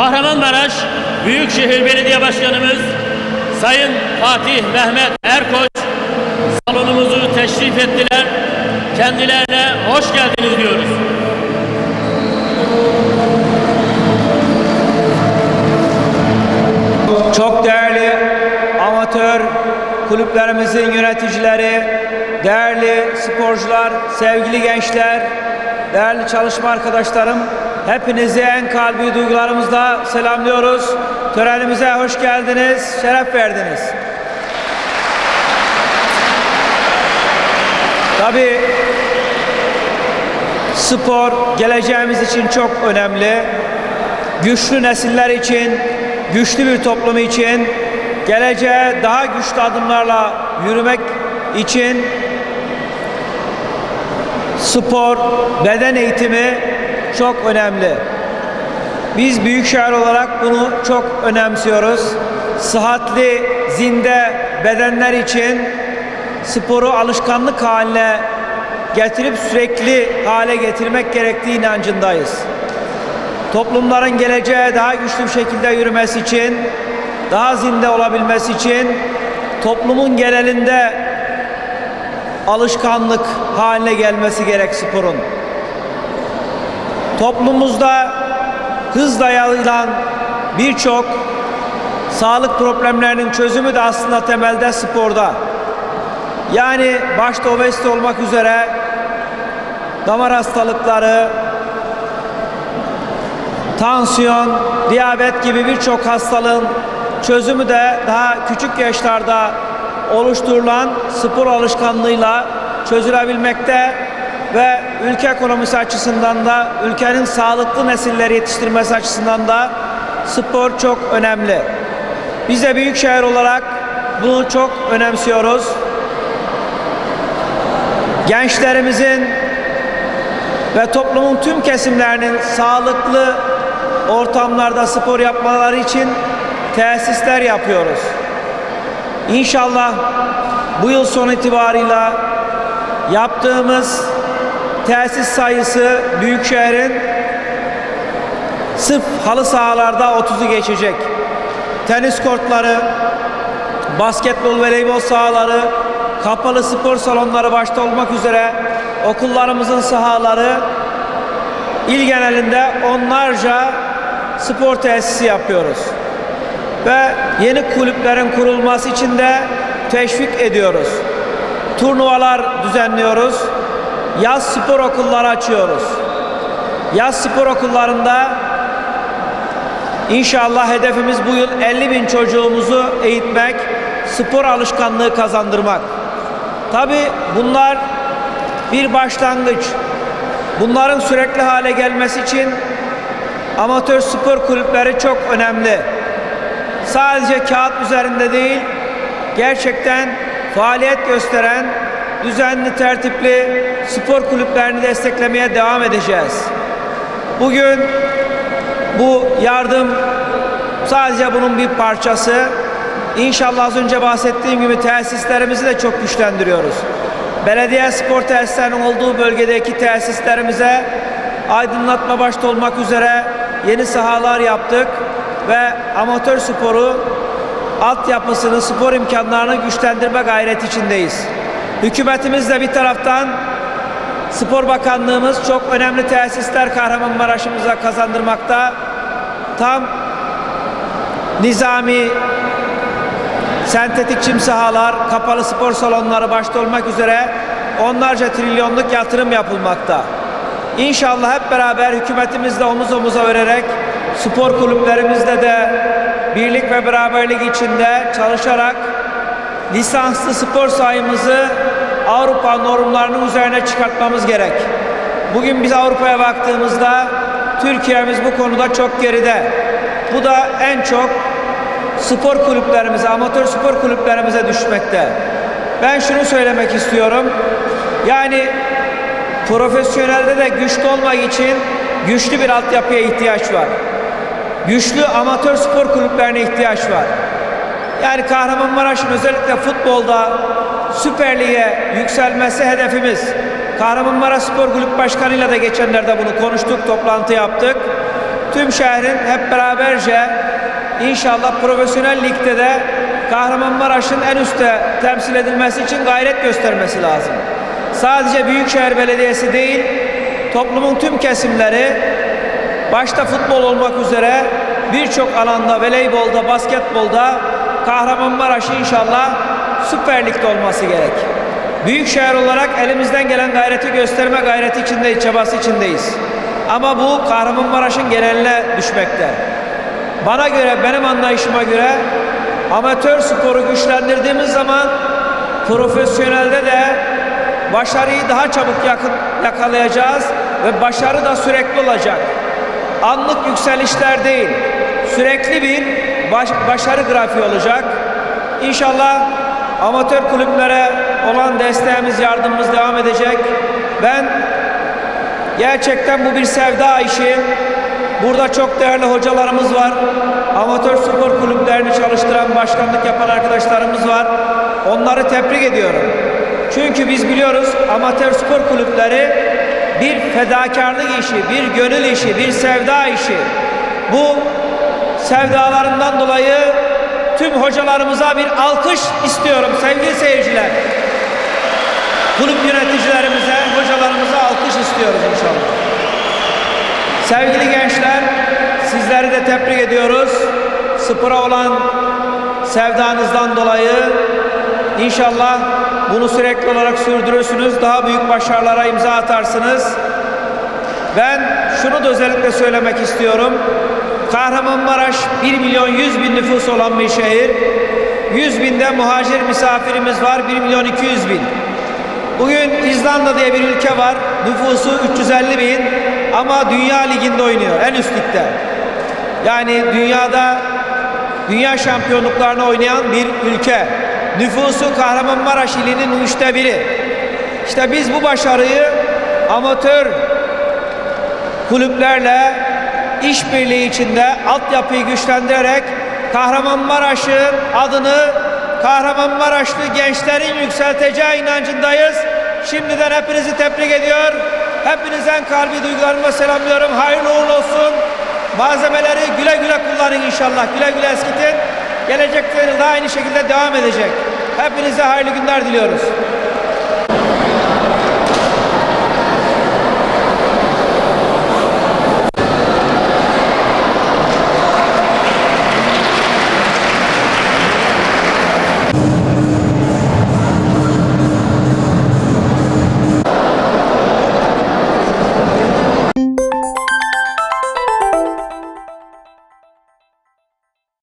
Kahramanmaraş Büyükşehir Belediye Başkanımız Sayın Fatih Mehmet Erkoç salonumuzu teşrif ettiler. Kendilerine hoş geldiniz diyoruz. Çok değerli amatör kulüplerimizin yöneticileri, değerli sporcular, sevgili gençler, değerli çalışma arkadaşlarım, hepinizi en kalbi duygularımızla selamlıyoruz. Törenimize hoş geldiniz, şeref verdiniz. Tabii spor geleceğimiz için çok önemli. Güçlü nesiller için, güçlü bir toplum için, geleceğe daha güçlü adımlarla yürümek için spor, beden eğitimi çok önemli. Biz büyükşehir olarak bunu çok önemsiyoruz. Sıhhatli, zinde bedenler için sporu alışkanlık haline getirip sürekli hale getirmek gerektiği inancındayız. Toplumların geleceğe daha güçlü bir şekilde yürümesi için, daha zinde olabilmesi için toplumun genelinde alışkanlık haline gelmesi gerek sporun. Toplumumuzda hızla yayılan birçok sağlık problemlerinin çözümü de aslında temelde sporda. Yani başta obezite olmak üzere damar hastalıkları, tansiyon, diyabet gibi birçok hastalığın çözümü de daha küçük yaşlarda oluşturulan spor alışkanlığıyla çözülebilmekte ve ülke ekonomisi açısından da ülkenin sağlıklı nesilleri yetiştirmesi açısından da spor çok önemli. Biz de büyükşehir olarak bunu çok önemsiyoruz. Gençlerimizin ve toplumun tüm kesimlerinin sağlıklı ortamlarda spor yapmaları için tesisler yapıyoruz. İnşallah bu yıl son itibarıyla yaptığımız tesis sayısı Büyükşehir'in sırf halı sahalarda 30'u geçecek. Tenis kortları, basketbol, voleybol sahaları, kapalı spor salonları başta olmak üzere okullarımızın sahaları il genelinde onlarca spor tesisi yapıyoruz. Ve yeni kulüplerin kurulması için de teşvik ediyoruz. Turnuvalar düzenliyoruz. Yaz spor okulları açıyoruz. Yaz spor okullarında inşallah hedefimiz bu yıl 50 bin çocuğumuzu eğitmek, spor alışkanlığı kazandırmak. Tabi bunlar bir başlangıç. Bunların sürekli hale gelmesi için amatör spor kulüpleri çok önemli. Sadece kağıt üzerinde değil, gerçekten faaliyet gösteren düzenli, tertipli spor kulüplerini desteklemeye devam edeceğiz. Bugün bu yardım sadece bunun bir parçası. İnşallah az önce bahsettiğim gibi tesislerimizi de çok güçlendiriyoruz. Belediye spor tesislerinin olduğu bölgedeki tesislerimize aydınlatma başta olmak üzere yeni sahalar yaptık ve amatör sporu altyapısını, spor imkanlarını güçlendirme gayreti içindeyiz. Hükümetimiz de bir taraftan Spor Bakanlığımız çok önemli tesisler Kahramanmaraş'ımıza kazandırmakta. Tam nizami sentetik çim sahalar, kapalı spor salonları başta olmak üzere onlarca trilyonluk yatırım yapılmakta. İnşallah hep beraber hükümetimizle omuz omuza vererek spor kulüplerimizle de birlik ve beraberlik içinde çalışarak lisanslı spor sayımızı Avrupa normlarının üzerine çıkartmamız gerek. Bugün biz Avrupa'ya baktığımızda Türkiye'miz bu konuda çok geride. Bu da en çok spor kulüplerimize, amatör spor kulüplerimize düşmekte. Ben şunu söylemek istiyorum. Yani profesyonelde de güçlü olmak için güçlü bir altyapıya ihtiyaç var. Güçlü amatör spor kulüplerine ihtiyaç var. Yani Kahramanmaraş'ın özellikle futbolda Süper Lig'e yükselmesi hedefimiz. Kahramanmaraş Spor Kulüp Başkanı'yla da geçenlerde bunu konuştuk, toplantı yaptık. tüm şehrin hep beraberce inşallah profesyonel ligde de Kahramanmaraş'ın en üstte temsil edilmesi için gayret göstermesi lazım. Sadece Büyükşehir Belediyesi değil, toplumun tüm kesimleri başta futbol olmak üzere birçok alanda, voleybolda, basketbolda Kahramanmaraş inşallah Süper Lig'de olması gerek. Büyükşehir olarak elimizden gelen gayreti gösterme gayreti içindeyiz, çabası içindeyiz. Ama bu Kahramanmaraş'ın geneline düşmekte. Bana göre, benim anlayışıma göre amatör sporu güçlendirdiğimiz zaman profesyonelde de başarıyı daha çabuk yakın, yakalayacağız ve başarı da sürekli olacak. Anlık yükselişler değil, sürekli bir baş- başarı grafiği olacak. İnşallah amatör kulüplere olan desteğimiz, yardımımız devam edecek. Ben gerçekten bu bir sevda işi. Burada çok değerli hocalarımız var. Amatör spor kulüplerini çalıştıran, başkanlık yapan arkadaşlarımız var. Onları tebrik ediyorum. Çünkü biz biliyoruz amatör spor kulüpleri bir fedakarlık işi, bir gönül işi, bir sevda işi. Bu sevdalarından dolayı tüm hocalarımıza bir alkış istiyorum sevgili seyirciler. Kulüp yöneticilerimize, hocalarımıza alkış istiyoruz inşallah. Sevgili gençler, sizleri de tebrik ediyoruz. Spora olan sevdanızdan dolayı inşallah bunu sürekli olarak sürdürürsünüz. Daha büyük başarılara imza atarsınız. Ben şunu da özellikle söylemek istiyorum. Kahramanmaraş 1 milyon 100 bin nüfus olan bir şehir. 100 binde muhacir misafirimiz var. 1 milyon 200 bin. Bugün İzlanda diye bir ülke var. Nüfusu 350 bin ama Dünya Ligi'nde oynuyor. En üst ligde. Yani dünyada dünya şampiyonluklarını oynayan bir ülke. Nüfusu Kahramanmaraş ilinin üçte biri. İşte biz bu başarıyı amatör kulüplerle işbirliği içinde altyapıyı güçlendirerek Kahramanmaraş'ın adını Kahramanmaraşlı gençlerin yükselteceği inancındayız. Şimdiden hepinizi tebrik ediyor. Hepinizden kalbi duygularımla selamlıyorum. Hayırlı uğurlu olsun. Malzemeleri güle güle kullanın inşallah. Güle güle eskitin. Gelecekte de aynı şekilde devam edecek. Hepinize hayırlı günler diliyoruz.